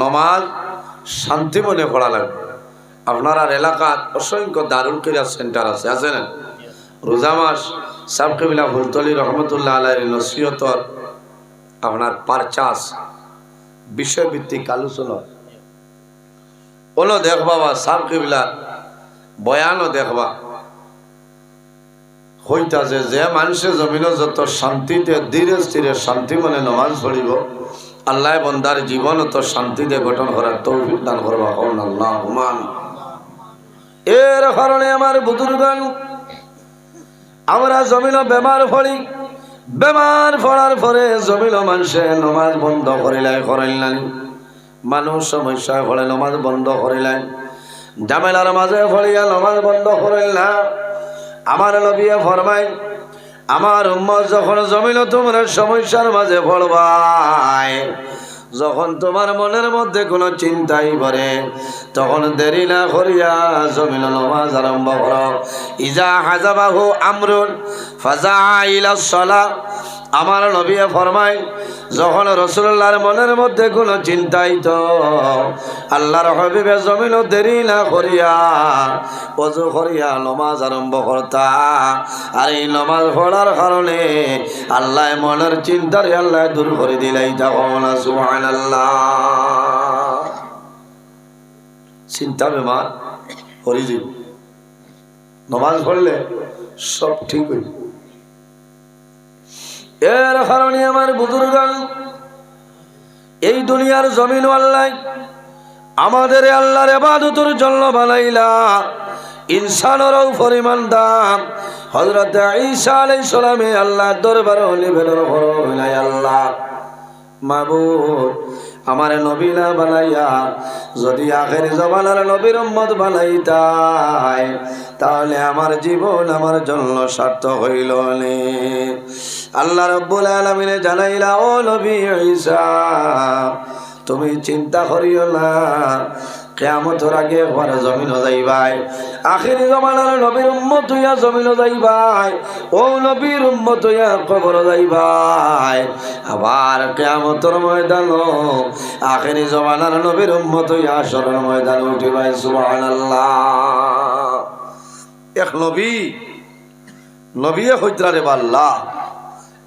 নমাজ শান্তি মনে পড়া লাগবে। আপনার আর এলাকাত অসংখ্য দারুল ক্রিয়া সেন্টার আছে আছে না? রোজা মাস সাবকেবিলা ফুলতলি রহমতুল্লাহ আল্লাহ নসিহতর আপনার পারচাস, বিষয়ভিত্তিক আলোচনা। ওলো দেখবা বা সাবকেবিলা বয়ানও দেখবা। হইতাছে যে মানুষে জমিন যত শান্তিতে, ধীরে স্থিরে শান্তি মনে নমাজ পড়িব আল্লাহ বন্দার জীবন তো শান্তিতে গঠন করার তৌফিক দান করবা হন আল্লাহ হুমান এর কারণে আমার বুজুর্গান আমরা জমিন বেমার ফড়ি বেমার ফড়ার পরে জমিন মানুষে নমাজ বন্ধ করিলাই করাইলেন মানুষ সমস্যায় ফলে নমাজ বন্ধ করিলেন জামেলার মাঝে ফড়িয়া নমাজ বন্ধ করিল না। আমার নবিয়ে ফরমাই আমার উম্মত যখন জমিল তোমরা সমস্যার মাঝে পড়বাই যখন তোমার মনের মধ্যে কোনো চিন্তাই পড়ে, তখন দেরি না করিয়া জমিল নমাজ আরম্ভ কর। ইজা হাজাবাহু আমরুল ফাজা ইলা সলা আমার নবিয়ে ফরমাই যখন রসুল্লাহর মনের মধ্যে কোনো চিন্তাই তো আল্লাহর হবিবে জমিন দেরি না করিয়া অজু করিয়া নমাজ আরম্ভ করতা। আর এই নমাজ পড়ার কারণে আল্লাহ মনের চিন্তার আল্লাহ দূর করে দিলাই তখন সুহান আল্লাহ চিন্তা বেমার করি দিব নমাজ পড়লে সব ঠিক হইব। এর কারণে আমার বুজুর্গান, এই দুনিয়ার জমিন আল্লাহ, আমাদের আল্লাহর এবাদতের জন্য বানাইলা। ইনসানেরও পরিমাণ দাম হজরত ঈসা আলাইহিস সালামে আল্লাহ দরবারে আল্লাহ। মাবুদ, আমার নবীলা বানাইয়া যদি আখের জমানার নবীর উম্মত বানাইতাই, তাহলে আমার জীবন আমার জন্য সার্থ হইল নে। আল্লাহ রব্বুল আলমিনে জানাইলা, ও নবী ঈসা, তুমি চিন্তা করিও না। কেয়ামতর আগে একবার জমিন যাইবাই। আখিরি জমানার নবীর উম্মত হইয়া জমিন যাইবাই। ও নবীর উম্মত হইয়া কবর যাইবাই। আবার কেয়ামতর ময়দান আখিরি জমানার নবীর উম্মত হইয়া আসরের ময়দান উঠিবাই, সুবহানাল্লাহ। এক নবী নবীয়ে হইতরা রে বাল্লাহ।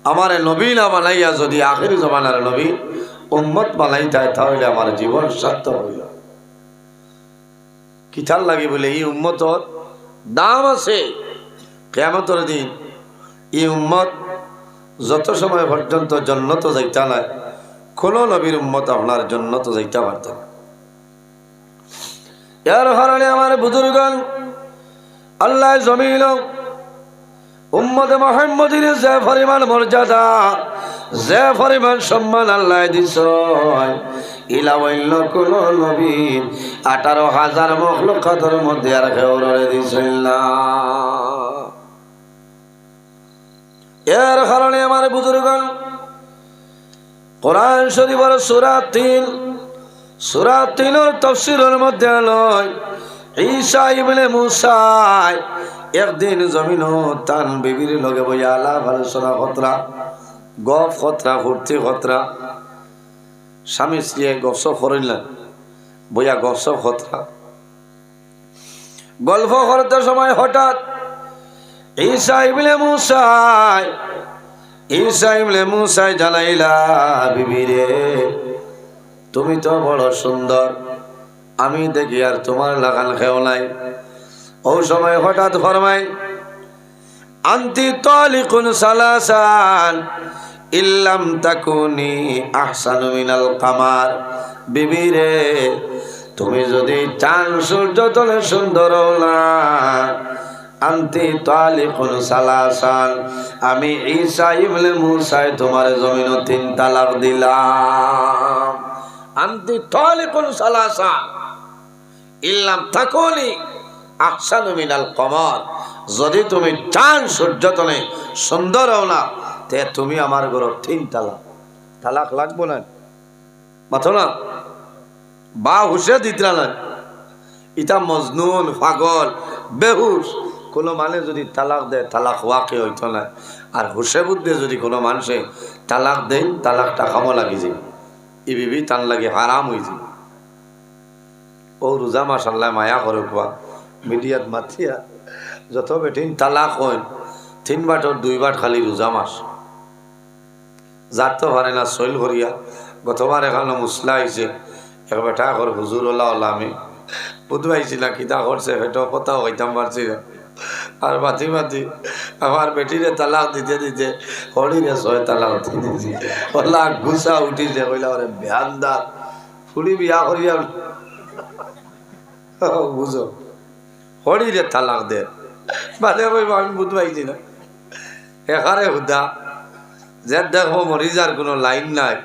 আমার নবী না বানাইয়া যদি আখিরি জমানার নবী উম্মত বানাই যায় তাহলে আমার জীবন সার্থক হইল। কিতার লাগে বলে, এই উম্মতর দাম আছে। কেমতর দিন এই উম্মত যত সময় পর্যন্ত জন্নত যাইতা নাই কোনো নবীর উম্মত আপনার জন্নত যাইতে পারত না। এর কারণে আমার বুজুর্গন আল্লাহ জমিল উম্মদ মোহাম্মদের যে পরিমাণ মর্যাদা যে পরিমাণ সম্মান আল্লাহ দিছ ইলা অন্য কোন নবী আঠারো হাজার মখলুকাতের মধ্যে আর দিছিল না। এর কারণে আমার বুজুর্গন কোরআন শরীফের সুরা তিন, সুরা তিনের তফসিলের মধ্যে নয় ঈসা ইবনে মুসাই একদিন জমিন তান বিবির লগে বইয়া আলাপ আলোচনা খতরা, গপ খতরা, ফুর্তি খতরা। স্বামী স্ত্রীয়ে গপসপ করিলেন, বইয়া গপসপ খতরা। গল্প করতে সময় হঠাৎ ঈসা ইবনে মুসাই, ঈসা ইবনে মুসাই জানাইলা বিবিরে তুমি তো বড় সুন্দর, আমি দেখি আর তোমার লাগান খেও নাই। ও সময় হঠাৎ ফরমাই আন্তি ইল্লাম তুমি যদি চান সূর্য তলে সুন্দর না, আন্তি তালিকুন সালাসান, আমি ঈসা ইবনে মুসাই তোমার জমিন তিন তালাক দিলাম। আন্তি তালিকুন সালাসান, ইল্লাম তাকুনি আহসানু মিনাল কমর। যদি তুমি চান সূর্যতনে সুন্দর হও না, তে তুমি আমার ঘর তিন তালাক। তালাক লাগবো না। মাথো না। বা হুসে দিতরা না ইটা মজনুন, পাগল, বেহুশ। কোনো মানে যদি তালাক দেয়, তালাক হওয়াকে হইতো না। আর হুসে বুদ্ধে যদি কোনো মানুষে তালাক দেন তালাকটা খামো লাগি যে ই বিবি তান লাগে হারাম হয়ে ও রোজা মাসাল্লাহ মায়া করে কোয়া মিডিয়াত মাথিয়া যত বেটিন তালাক হইন। তিন বাটর দুই বাট খালি রোজা মাস যার তো পারে না সইল করিয়া গতবার এখানে মুসলা আইছে এক বেটা কর হুজুর ওলা ওলা আমি। বুধবাইছি না কিতা করছে হেটো কথাও হইতাম পারছি না। আর বাতি বাতি আমার বেটিরে তালাক দিতে দিতে হরিরে ছয় তালাক দিতে দিতে ওলা গুসা উঠিছে, কইলা ওরে বেহান্দা ফুলি বিয়া করিয়া বুঝো হরিরে তালাক দে। বাদে কইব আমি বুধবাইছি না এখানে হুদা, যে দেখো মরিজার কোনো লাইন নাই।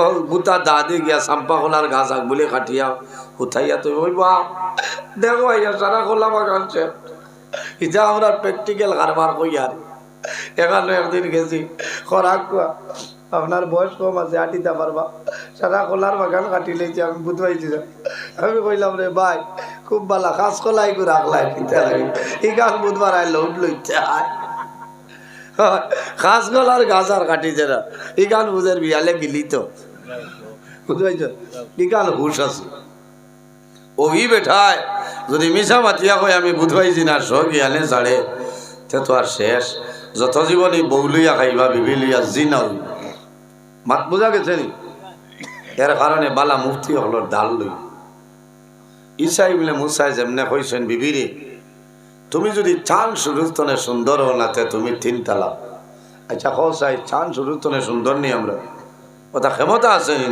ও দা দাদি গিয়া চাম্পা খোলার গাছ আগ বলে কাটিয়া উঠাইয়া তুই ওই বা দেখো আইয়া সারা খোলা বাগানছে ইটা আমরা প্র্যাকটিক্যাল কারবার কই আর। এখানে একদিন গেছি খরাক কুয়া। আপনার বয়স কম আছে, আটিতে পারবা। সারা খোলার বাগান কাটি লেছি আমি বুঝবাইছি না আমি কইলাম রে, ভাই খুব ভালো, খাস কলাই করে রাখলাই কিনতে লাগে এই গান বুধবার আইলো উঠল ইচ্ছা আয় খাস গলার গাছ আর কাটিছে না। এই গান বুঝের বিয়ালে গিলি তো বুঝবাইছ এই গান হুশ আছে। ওই বেঠায়, যদি মিশা মাতিয়া কই আমি বুধবাইছি না স গিয়ালে ছাড়ে তে তো আর শেষ। যত জীবনী বৌলিয়া খাইবা বিবিলিয়া জি না হইব। মাত বোঝা গেছে নি? এর কারণে বালা মুফতি হলো ডাল লই ইসাই বলে মুসাই যেমনে কইছেন, বিবিরে, তুমি যদি চান সুরুস্তনে সুন্দর হো না তুমি তিন তালাক আচ্ছা কো চাই চান সুরুস্তনে সুন্দর নি আমরা? ওটা ক্ষমতা আছে নি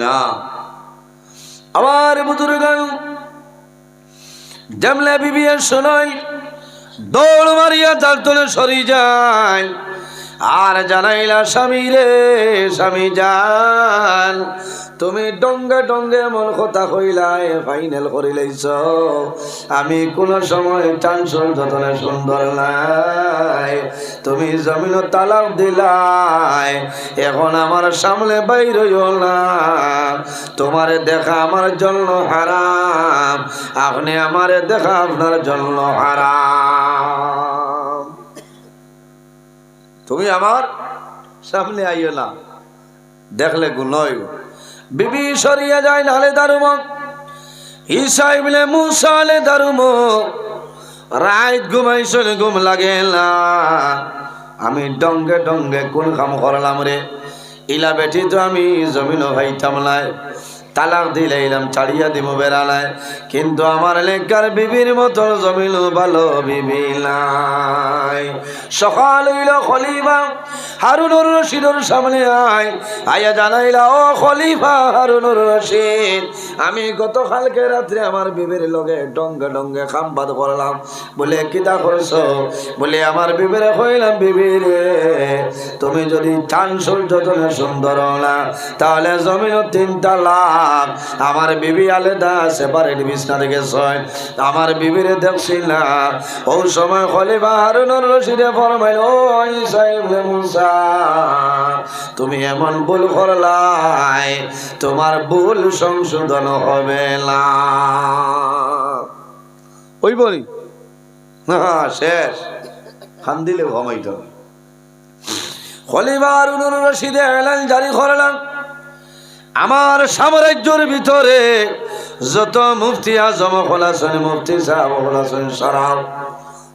আমার বুজুর্গান যেমলে বিবি শোনাই, দৌড় মারিয়া তার তোলে সরি যায়। আর জানাইলা স্বামী রে স্বামী যান। তুমি ডঙ্গে ডঙ্গে মন কথা কইলাই ফাইনাল করিলাইছ আমি কোন সময় টানসর যতনে সুন্দর নাই। তুমি জমিন তালাক দিলাই, এখন আমার সামনে বাইর না। তোমারে দেখা আমার জন্য হারাম, আপনি আমারে দেখা আপনার জন্য হারাম। তুমি আমার সামনে আইও না, দেখলে গুনয় বিবি সরিয়া যায় নালে দারুম। ঈশাই বলে মুসালে দারুম। রাত ঘুমাইছিল ঘুম লাগে না। আমি ডঙ্গে ডঙ্গে কোন কাম করলাম রে। ইলা বেটি তো আমি জমিন ভাইতাম নাই। তালাক দিলে ইলাম ছাড়িয়া দিব বেড়ালায়। কিন্তু আমার লেখার বিবির মতো জমিল ভালো বিবি নাই। সকাল হইল খলিফা, হারুনুর রশিদুর সামনে আয়। আয়া জানাইলা, ও খলিফা হারুনুর রশিদ, আমি গত কালকে রাত্রে আমার বিবির লগে ডঙ্গে ডঙ্গে খাম্বাদ করলাম। বলে, কিতা করছ? বলে, আমার বিবিরে কইলাম বিবিরে তুমি যদি চান সূর্য সুন্দর না, তাহলে জমিন তিনটা লাভ আমার বিবি আলেদা সেপারেট বিছনা ছয় আমার দেখছি না। ও সময় খলিফা হারুনুর রশিদে ফরমাইল, ও তুমি এমন ভুল করলাই, তোমার ভুল সংশোধন হবে না। ওই বলি? না, শেষ। খান দিলে ঘমাইতে। খলিফা হারুনুর রশিদে এলান জারি করলাম। আমার সাম্রাজ্যের ভিতরে যত মুফতি আজম হলাছেন মুফতি সাহেব হলাছেন সারা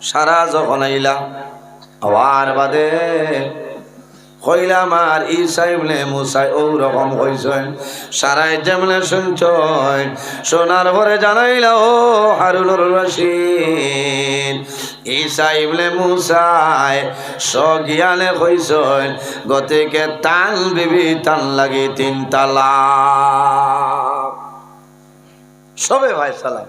সারা যখন আইলা, আবার বাদে কইলাম আর ইসাই বলে মুসাই ও রকম হইছেন সারাই যেমনে শুনছয় সোনার ভরে জানাইলা ও হারুনুর রশিদ। ইসাই বলে মুসাই সজ্ঞানে কইছেন, গতিকে তান বিবি তান লাগি তিন তালা। সবে ভাই সালাম।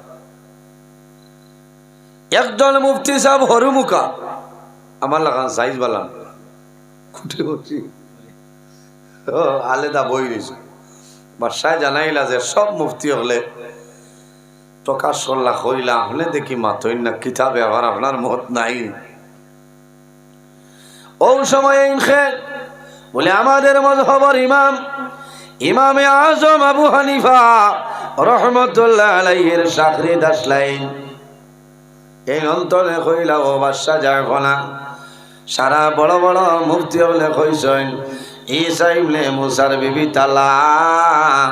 একজন মুফতি সাহেব হরুমুখা আমার লাগান সাইজ বালান খুঁটে বসি ও, আলেদা বই রয়েছে বাসায় জানাইলা যে সব মুফতি হলে প্রকাশ করলা, কইলা, হলে দেখি মাতই না কিতাবে আবার আপনার মত নাই। ও সময় বলে আমাদের মজহবর ইমাম, ইমামে আজম আবু হানিফা রহমতুল্লাহ আলাইহির চাকরি দাসলাইন এই অন্তরে কইলা, ও বাদশা যায় না। সারা বড় বড় মুফতি হলে কইছেন ঈসা ইবনে মুসার বিবি তালাক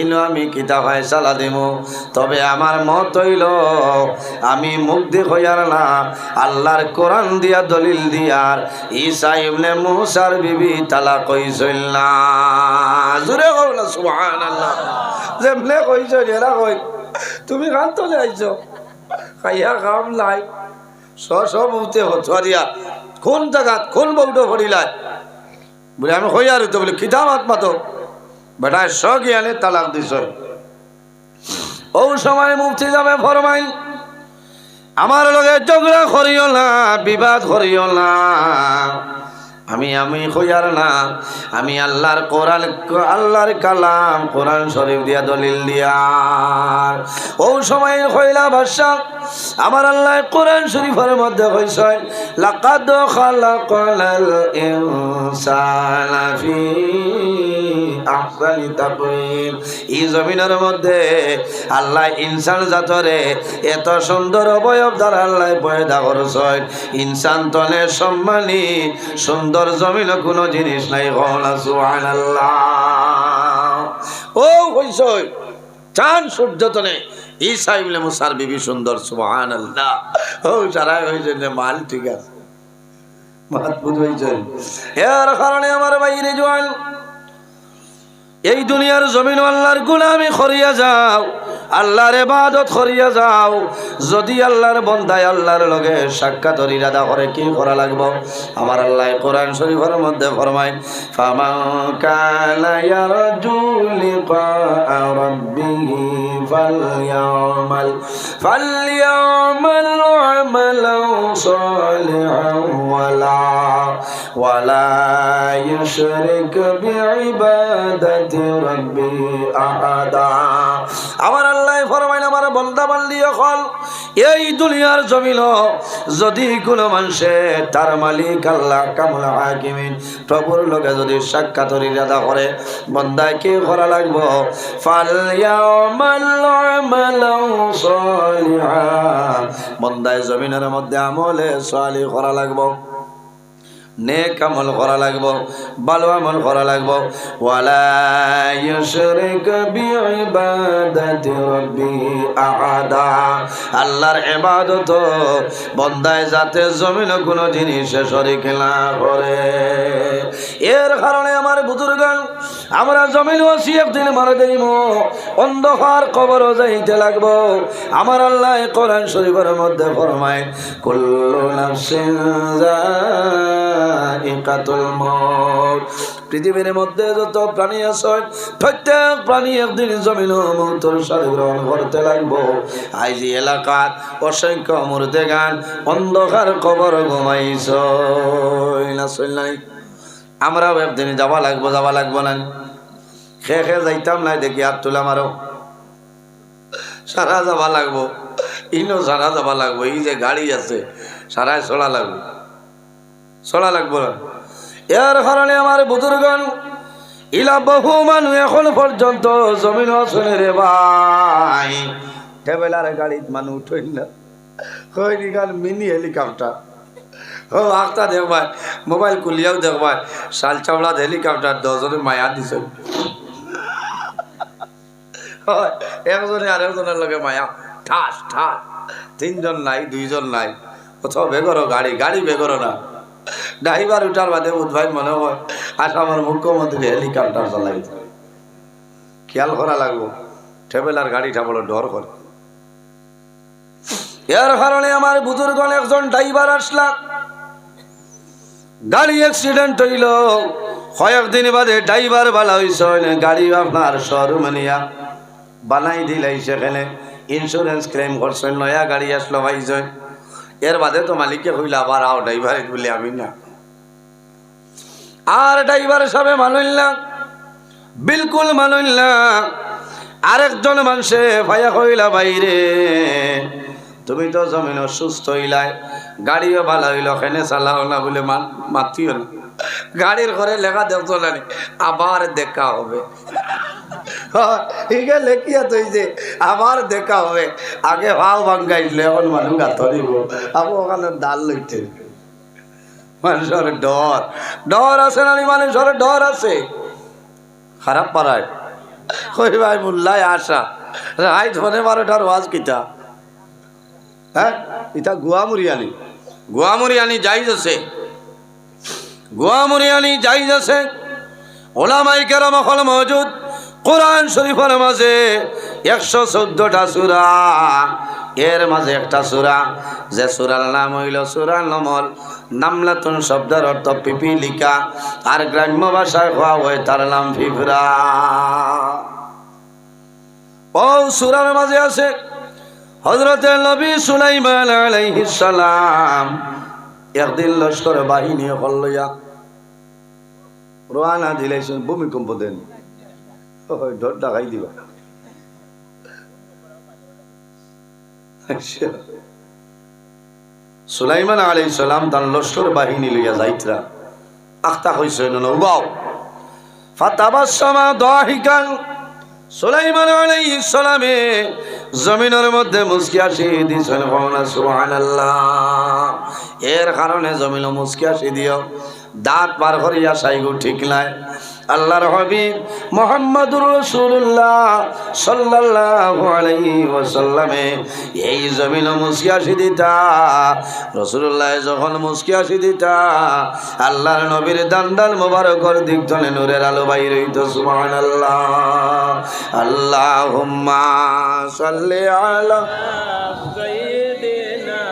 ইনো আমি কিতা ফয়সালা দিমু। তবে আমার মত হইল, আমি মুখ হইয়ার না, আল্লাহর কোরআন দিয়া, দলিল দিয়ার ঈসা ইবনে মুসার বিবি তালা কইছিল না। জুরে কও না, সুবহানাল্লাহ। যেমনে কইছ এরা কই তুমি গান তো যাইছো, খাইয়া কাম লাই স সব উঠতে হতুয়ারিয়া কোন জায়গাত কোন বউটো ভরিলাই বলে, আমি হই আর তো বলে কিতাব আত্মা তো বেটায় স জ্ঞানে তালাক দিছ। ও সময় মুক্তি যাবে ফরমাইল, আমার লগে ঝগড়া করিও না, বিবাদ করিও না। আমি আমি হইয়ার না। আমি আল্লাহর কোরআন, আল্লাহর কালাম, কোরআন শরীফ দিয়া, দলিল দিয়া। ও সময় হইলা ভাষা আমার আল্লাহ কোরআন শরীফের মধ্যে হইছে লাকাদ খালাকাল ইনসানা আহসানি তাকওয়িম। এই জমিনের মধ্যে আল্লাহ ইনসান জাতরে এত সুন্দর অবয়ব দ্বারা আল্লাহ পয়দা করছেন। ইনসান তলে সম্মানী সুন্দর জমিন কোনো জিনিস নাই গহনা সুবহানাল্লাহ। ও হইছই চান সূর্য তলে ঈসা ইবনে মুসার বিবি সুন্দর, সুবহানাল্লাহ। ও সারা যে মাল ঠিক আছে। মাত হয়েছে এর কারণে আমার বাইরে জোয়ান, এই দুনিয়ার জমিন আল্লাহর গুলামি খরিয়া যাও। আল্লাহর এবাদত খরিয়া যাও। যদি আল্লাহর বন্দায় আল্লাহর লগে সাক্ষাৎ ইরাদা করে, কি করা লাগব? আমার আল্লাহ কোরআন শরীফের মধ্যে ফরমায় আমার আল্লাহ ফরমাইল, আমার বন্দা বান্দি অকল, এই দুনিয়ার জমিল যদি কোনো মানুষে তার মালিক আল্লাহ কামুল হাকিমিন, প্রভুর লোকে যদি সাক্ষাৎ ইরাদা করে, বন্দায় কি করা লাগবো? বন্দায় জমিনের মধ্যে আমলে সালি করা লাগবো। নেক আমল করা লাগব, ভালো আমল করা লাগব। ওয়ালা ইউশরিক বিইবাদাতি আল্লাহর বন্দায় যাতে জমিন কোনো জিনিসে শরীক না করে। এর কারণে আমার বুজুর্গান আমরা জমিন ওসি একদিন মারা দেইম অন্ধকার কবর যাইতে লাগবো। আমার আল্লাহ কোরআন শরীফের মধ্যে ফরমায়, কুল্লু নাফসিন যায়িকাতুল মউত। পৃথিবীর মধ্যে যত প্রাণী আছে, প্রত্যেক প্রাণী একদিন জমিন মৌতর সাথে গ্রহণ করতে লাগবো। আজ এলাকার অসংখ্য মুর্দে গান অন্ধকার কবর ঘুমাইছ। না নাই আমরাও একদিন যাওয়া লাগবো যাওয়া লাগবো না। খে খে যাইতাম নাই দেখি হাত তুলে আমারও। সারা যাবা লাগবো, ইনো সারা যাবা লাগবো, এই যে গাড়ি আছে সারাই চলা লাগবো। চলা লাগবো না। এর কারণে আমার বুজুর্গন ইলা বহু মানুষ এখন পর্যন্ত জমিন শুনে রে ভাই। ট্রেভেলার গাড়িত মানুষ উঠই না। কই গান, মিনি হেলিকপ্টার। ও আখতা দেখ ভাই মোবাইল কুলিয়াও দেখ ভাই শাল চাওড়াত হেলিকপ্টার দশজনে মায়া দিছ। হয়, একজনে আর একজনের লগে মায়া। ঠাস ঠাস, তিনজন নাই, দুইজন নাই। কোথাও বেগরো গাড়ি গাড়ি বেগরো না। ড্রাইভার উঠার বাদে উদ্ভাই মনে হয় আমার মুখ্যমন্ত্রী হেলিকপ্টার চালাই খেয়াল করা লাগবো ট্রেভেলার গাড়িটা বড় ডর করে এর কারণে আমার বুজুর্গন একজন ড্রাইভার আসলাম গাড়ি অ্যাক্সিডেন্ট হইল। কয়েকদিন বাদে ড্রাইভার বালা হইছে গাড়ি আপনার শোরুমে নিয়া বানাই দিলাই সেখানে ইন্স্যুরেন্স ক্লেম করছেন নয়া গাড়ি আসলো ভাইজন এর বাদে তো মালিককে কইল, আবার আও ড্রাইভার বলে আমি না। আর ড্রাইভার সবে মানুল না। বিলকুল মানুল না। আরেকজন মানুষে ভাইয়া কইলা বাইরে তুমি তো জমিন সুস্থ হইলাই, গাড়িও ভালো হইল খেনে চালাও না বলে মাতিও না। গাড়ির ঘরে লেখা দেখতো না আবার দেখা হবে। ঠিক লেখিয়া তুই যে, আবার দেখা হবে। আগে ভাও ভাঙ্গাইলে, এখন মানুষ গাত দিব। আবু ওখানে ডাল লইতে। মানুষের ডর। ডর আছে না মানুষের ডর আছে। খারাপ পারায় কই ভাই মোল্লাই আশা রাইত মনে বারোটার ওয়াজ কিতা? হ্যাঁ? ইটা গুয়া মুরিয়ানি গুয়া মুরিয়ানি যাইজ আছে। গুয়া মুরিয়ানি যাইজ আছে। ওলামাই কেরম হল মজুদ। কোরআন শরীফের মাঝে একশো চোদ্দটা সুরা। এর মাঝে একটা সুরা, যে সুরার নাম হইল সুরা নমল। নামলাতুন শব্দের অর্থ পিপিলিকা। আর গ্রাম্য ভাষায় হওয়া হয় তার নাম ফিফরা। ও সুরার মাঝে আছে হজরতে নবী সুলাইমান আলাইহিস সালাম একদিন লস্কর বাহিনী হল লইয়া রোয়ানা ভূমিকম্প দেন। ডর ডাকাই দিবা। আচ্ছা। সুলাইমান সালাম তার লস্কর বাহিনী লইয়া যাইতরা। আখতা হইছে নবাও ফাতাবাসমা দাহিকান সুলাইমান আলাইহিস সালামে জমিনের মধ্যে মুসকি আসি দিছেন সুবহানাল্লাহ। এর কারণে জমিন মুসকি আসি দিও। দাঁত পার করিয়া সাইগো ঠিক নাই। আল্লাহর হাবিব মোহাম্মদুর রসুল্লাহ সাল্লাল্লাহু আলাইহি ওয়াসাল্লামে এই জমিন মুসকি আসিদিতা রসুল্লাহ যখন মুসকি আসিদিতা আল্লাহর নবীর দান্দাল মোবারকর দিক ধনে নূরের আলো বাইর হইত, সুবহানাল্লাহ। আল্লাহুম্মা সাল্লি আলা সাইয়্যিদিনা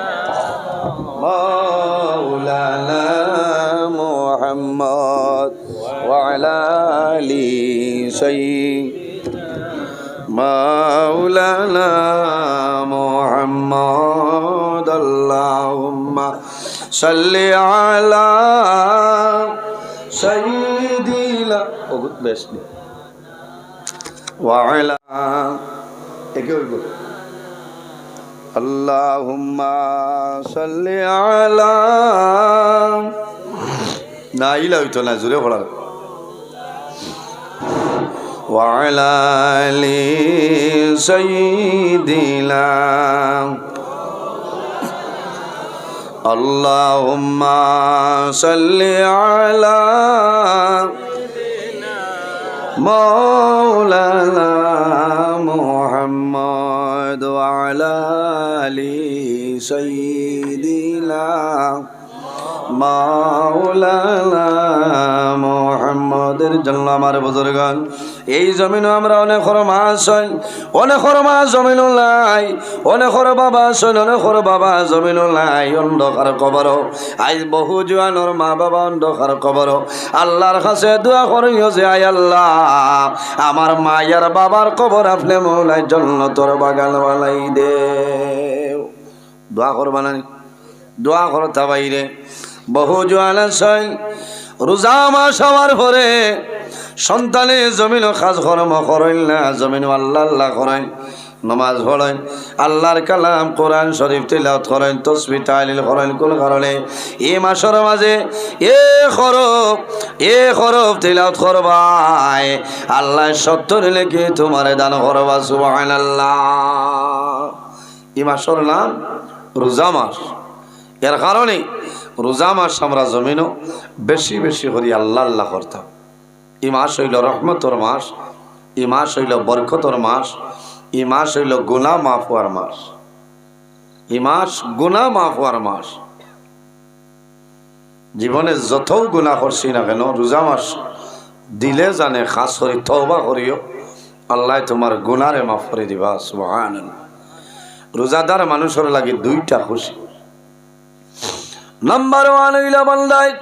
মাওলানা محمد وعلى آل سيدنا مولانا محمد. اللهم صل على سيدنا وعلى اللهم صل على না ইলা হইতো না জুড়ে পড়া وعلى آل سيدنا اللهم صل على مولانا محمد وعلى آل سيدنا মাওলানা মোহাম্মদের জন্য আমার বুজুর্গান। এই জমিনও আমরা অনেক মাছ হই অনেক মাছ জমিন লাই অনেক বাবা আসল অনেক বাবা জমিন লাই অন্ধকার কবর আজ বহু জোয়ানোর মা বাবা অন্ধকার কবর আল্লাহর কাছে দোয়া করিও যে, আয় আল্লাহ, আমার মায়ার বাবার কবর আপনি মৌলাই জন্য তোর বাগান বানাই দে। দোয়া করবা না দোয়া করতা বাইরে। বহু আছে। রোজা মাস হওয়ার পরে সন্তানে জমিন খাজ কর্ম করেন না জমিন আল্লাহ আল্লাহ করেন, নমাজ পড়েন, আল্লাহর কালাম কোরআন শরীফ তিলাওয়াত করেন, তসবি তালিল করেন, কোন কারণে? এই মাসের মাঝে এ খরব এ খরব তিলাওয়াত করবাই আল্লাহ সত্তর লেখে তোমারে দান করবা, সুবহানাল্লাহ। এই মাসের নাম রোজা মাস। এর কারণে রোজা মাস আমরা জমিনও বেশি বেশি করি, আল্লাহ আল্লাহ করতাম এই মাস হইল রহমতর মাস, এই মাস হইল বরকতর মাস, এই মাস হইল গুনা মাফ হওয়ার মাস। এই মাস গুনা মাফ হওয়ার মাস। জীবনে যত গুণা করছি না কেন, রোজা মাস দিলে জানে, খাস করি, তওবা করিও, আল্লাহ তোমার গুনারে মাফ করে দিবা সুবহান রোজাদার মানুষের লাগে দুইটা খুশি। নাম্বার ওয়ান হইলা বান্দায়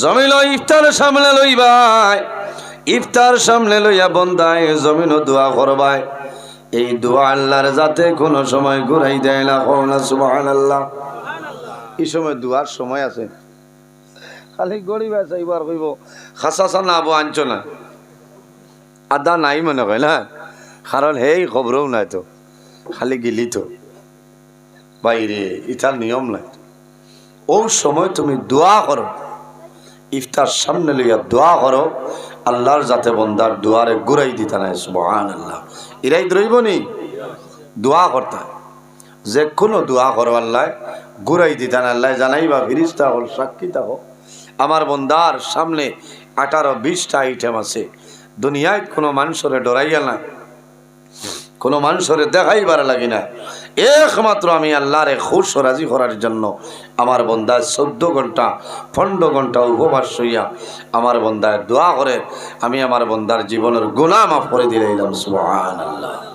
জমিল ইফতার সামনে লইবাই। ইফতার সামনে লইয়া বন্দায় জমিন দোয়া করবাই। এই দোয়া আল্লাহর যাতে কোনো সময় ঘুরাই দেয় না না সুবহান আল্লাহ এই সময় দোয়ার সময় আছে। খালি গরিব আছে এবার কইব খাসা না আবো আনছো না। আদা নাই মনে হয় না? কারণ হেই খবরও নাই তো। খালি গেলি তো। বাইরে ইটার নিয়ম নাই। ও সময় তুমি দোয়া করো। ইফতার সামনে লইয়া দোয়া করো, আল্লাহর যাতে বন্দার দুয়ারে ঘুরাই দিতে নাই সুবহান আল্লাহ এরাই রইব নি? দোয়া করতে। যে কোনো দোয়া করো আল্লাহ, ঘুরাই দিতেন আল্লাহ, জানাইবা ফিরিস্তা হল, সাক্ষী হোক আমার বন্দার সামনে আঠারো বিশটা আইটেম আছে। দুনিয়ায় কোনো মানুষরে ডরাইয়া না, কোনো মানুষরে দেখাইবার লাগি না। একমাত্র আমি আল্লাহরে খুশ রাজি করার জন্য। আমার বন্দায় চোদ্দ ঘণ্টা, পনেরো ঘণ্টা উপবাস হইয়া আমার বন্দায় দোয়া করে আমি আমার বন্দার জীবনের গুণা মাফ করে দিলাম সুহান আল্লাহ